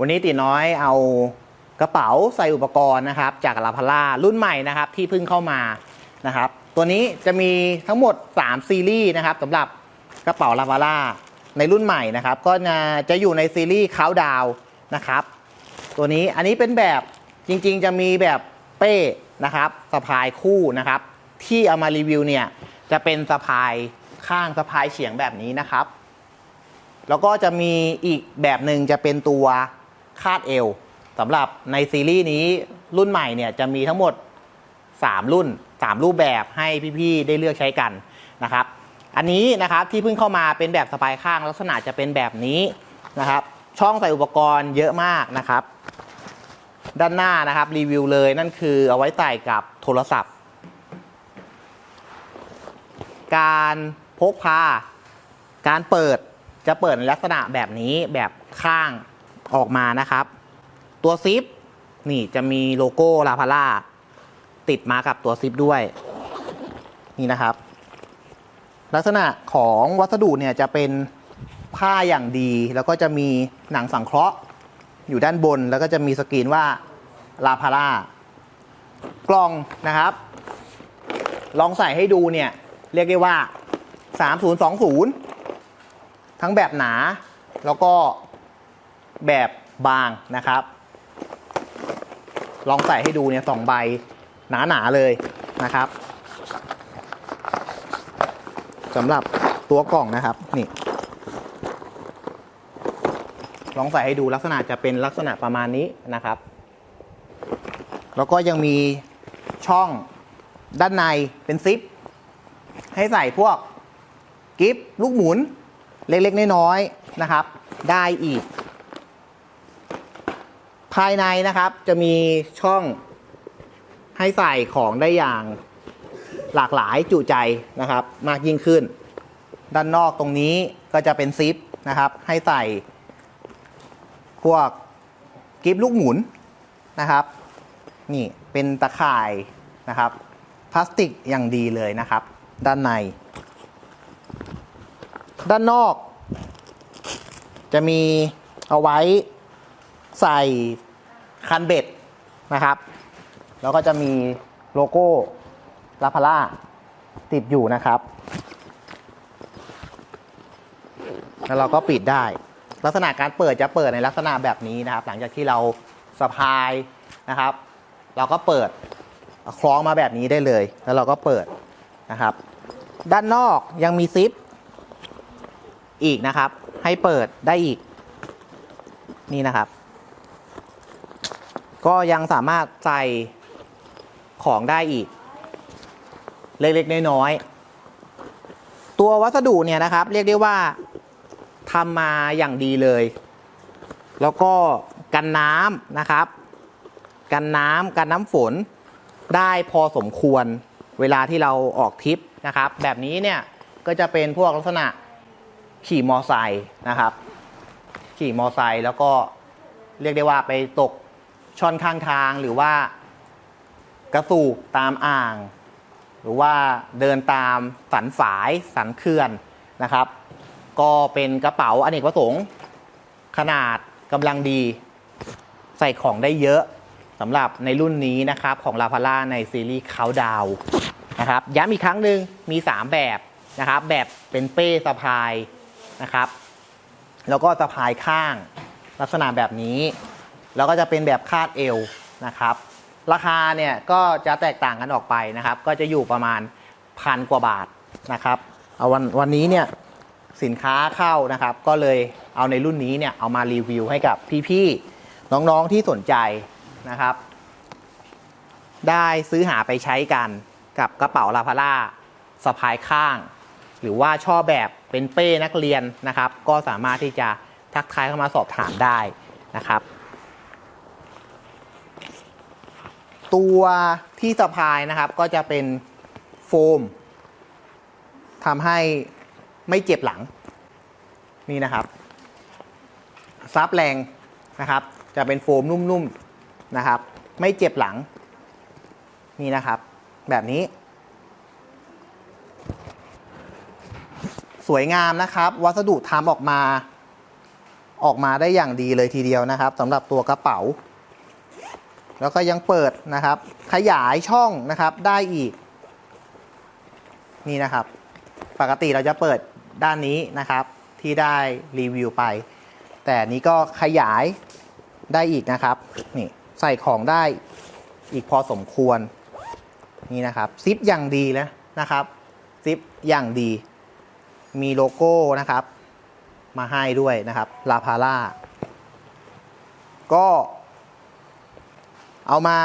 วันนี้ตีน้อยเอากระเป๋าใส่อุปกรณ์นะครับ จากลาพาร่ารุ่นใหม่นะครับที่เพิ่งเข้ามานะครับ ตัวนี้จะมีทั้งหมด 3 ซีรีส์นะครับสำหรับกระเป๋าลาพาร่าในรุ่นใหม่นะครับ ก็จะจะอยู่ในซีรีส์คาวดาวนะครับ ตัวนี้อันนี้เป็นแบบจริงๆ จะมีแบบเป้นะครับสะพายคู่นะครับ ที่เอามารีวิวเนี่ยจะเป็นสะพายข้างสะพายเฉียงแบบนี้นะครับ แล้วก็จะมีอีกแบบหนึ่งจะเป็นตัว คาดเอวสำหรับในซีรีส์นี้รุ่นใหม่เนี่ยจะมีทั้งหมด 3 รุ่น 3 รูปแบบให้พี่ๆได้เลือกใช้กันนะครับ อันนี้นะครับที่เพิ่งเข้ามาเป็นแบบสะพายข้างลักษณะจะเป็นแบบนี้นะครับ ช่องใส่อุปกรณ์เยอะมากนะครับ ด้านหน้านะครับรีวิวเลยนั่นคือเอาไว้ใส่กับโทรศัพท์ การพกพาการเปิดจะเปิดในลักษณะแบบนี้แบบข้าง ออกมานะครับ ตัวซิปนี่จะมีโลโก้ลาพาร่าติดมากับตัวซิปด้วย นี่นะครับ ลักษณะของวัสดุเนี่ยจะเป็นผ้าอย่างดี แล้วก็จะมีหนังสังเคราะห์อยู่ด้านบน แล้วก็จะมีสกรีนว่าลาพาร่ากล่องนะครับ ลองใส่ให้ดูเนี่ยเรียกได้ว่า 3020 ทั้งแบบหนา แล้วก็ แบบบางนะครับ ลองใส่ให้ดูเนี่ยสองใบหนาๆเลยนะครับสำหรับตัวกล่องนะครับนี่ลองใส่ให้ดูลักษณะจะเป็นลักษณะประมาณนี้นะครับ แล้วก็ยังมีช่องด้านในเป็นซิป ให้ใส่พวกกิฟลูกหมุนเล็กๆน้อยๆนะครับ ได้อีก ภายในนะครับจะมีช่องให้ใส่ของได้อย่างหลากหลายจุใจนะครับ มากยิ่งขึ้น ด้านนอกตรงนี้ก็จะเป็นซิปนะครับ ให้ใส่พวกกิฟลูกหมุนนะครับ นี่เป็นตะข่ายนะครับ พลาสติกอย่างดีเลยนะครับ ด้านใน ด้านนอก จะมีเอาไว้ ใส่คันเบ็ดนะครับ แล้วก็จะมีโลโก้ลาพาร่าติดอยู่นะครับ แล้วเราก็ปิดได้ ลักษณะการเปิดจะเปิดในลักษณะแบบนี้นะครับ หลังจากที่เราสะพายนะครับ เราก็เปิดคล้องมาแบบนี้ได้เลย แล้วเราก็เปิดนะครับ ด้านนอกยังมีซิปอีกนะครับ ให้เปิดได้อีกนี่นะครับ ก็ยังสามารถใส่ของได้อีก เล็กๆน้อยๆตัววัสดุเนี่ยนะครับ เรียกได้ว่าทำมาอย่างดีเลย แล้วก็กันน้ำนะครับ กันน้ำกันน้ำฝนได้พอสมควรเวลาที่เราออกทริปนะครับ แบบนี้เนี่ยก็จะเป็นพวกลักษณะขี่มอไซค์นะครับ ขี่มอไซค์แล้วก็เรียกได้ว่าไปตก ช่อนข้างทางหรือว่ากระสูบตามอ่าง หรือว่าเดินตามสันฝายสันเขื่อนนะครับ ก็เป็นกระเป๋าอเนกประสงค์ขนาดกำลังดี ใส่ของได้เยอะสำหรับในรุ่นนี้นะครับ ของลาพาร่าในซีรีส์เขาดาวนะครับย้ำอีกครั้งหนึ่งมี 3 แบบนะครับ แบบเป็นเป้สะพายนะครับ แล้วก็สะพายข้างลักษณะแบบนี้ แล้วก็จะเป็นแบบคาดเอวนะครับ ราคาเนี่ยก็จะแตกต่างกันออกไปนะครับ ก็จะอยู่ประมาณพันกว่าบาทนะครับเอาวันวันนี้เนี่ยสินค้าเข้านะครับ ก็เลยเอาในรุ่นนี้เนี่ยเอามารีวิวให้กับพี่ๆน้องๆที่สนใจนะครับ ได้ซื้อหาไปใช้กันกับกระเป๋าลาพาร่าสะพายข้าง หรือว่าชอบแบบเป็นเป้นักเรียนนะครับ ก็สามารถที่จะทักทายเข้ามาสอบถามได้นะครับ ตัวที่สะพายนะครับก็จะเป็นโฟมทำให้ไม่เจ็บหลัง นี่นะครับ ซับแรงนะครับ จะเป็นโฟมนุ่มๆนะครับ ไม่เจ็บหลัง นี่นะครับ แบบนี้ สวยงามนะครับ วัสดุทำออกมา ออกมาได้อย่างดีเลยทีเดียวนะครับสำหรับตัวกระเป๋า แล้วก็ยังเปิดนะครับ ขยายช่องนะครับได้อีก นี่นะครับ ปกติเราจะเปิดด้านนี้นะครับ ที่ได้รีวิวไป แต่นนี้ก็ขยายได้อีกนะครับ นี่ใส่ของได้อีกพอสมควร นี่นะครับซิปอย่างดีแล้วนะครับซิปอย่างดี มีโลโก้นะครับ มาให้ด้วยนะครับลาพาร่าก็ เอามา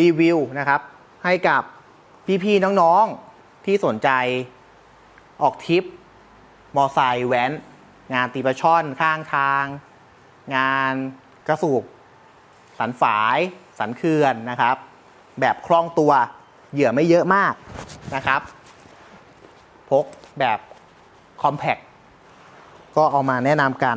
รีวิวนะครับ ให้กับพี่ๆน้องๆที่สนใจออกทริป มอไซค์แว้น งานตีปลาช่อนข้างทาง งานกระสูบสันฝายสันเขื่อนนะครับ แบบคล่องตัวเหยื่อไม่เยอะมากนะครับ พกแบบคอมแพคก็เอามาแนะนำกัน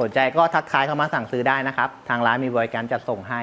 สนใจก็ทักทายเข้ามาสั่งซื้อได้นะครับ ทางร้านมีบริการจัดส่งให้